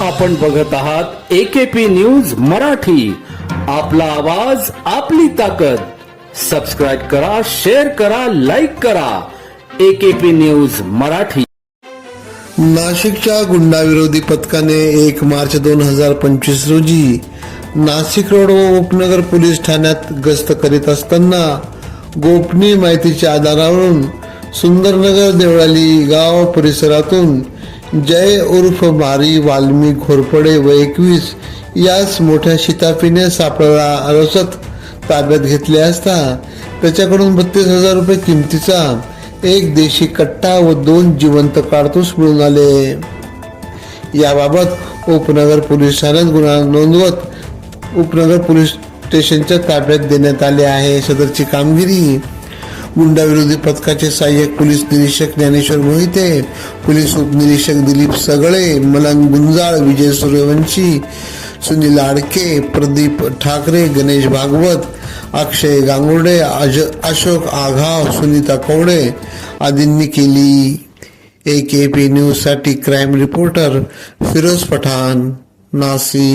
आपण बघत आहात एकेपी न्यूज मराठी. आपला आवाज आपली ताकद. सबस्क्राईब करा शेअर करा लाईक करा. AKP news Marathi. नाशिकच्या गुंडाविरोधी पथकाने एक मार्च दोन हजार पंचवीस रोजी नाशिक रोड व उपनगर पोलीस ठाण्यात गस्त करीत असताना गोपनीय माहितीच्या आधारावरून सुंदरनगर देवळाली गाव परिसरातून जय उर्फ मारी वाल्मी घोरपडे व एकवीस याच मोठ्या शिताफीने सापळा अरसत ताब्यात घेतले असता त्याच्याकडून बत्तीस हजार रुपये किमतीचा एक देशी कट्टा व दोन जिवंत कारतूस मिळून आले. याबाबत उपनगर पोलीस ठाण्यात गुन्हा नोंदवत उपनगर पोलीस स्टेशनच्या ताब्यात देण्यात आले आहे. सदरची कामगिरी गुंडाविरोधी पथकाचे सहाय्यक पोलीस निरीक्षक ज्ञानेश्वर मोहिते पोलीस उपनिरीक्षक दिलीप सगळे मलंग गुंजाळ विजय सूर्यवंशी सुनील आडके प्रदीप ठाकरे गणेश भागवत अक्षय गांगुर्डे अज अशोक आघाव सुनीता कवडे आदींनी केली. ए के पी न्यूजसाठी क्राईम रिपोर्टर फिरोज पठाण नाशिक.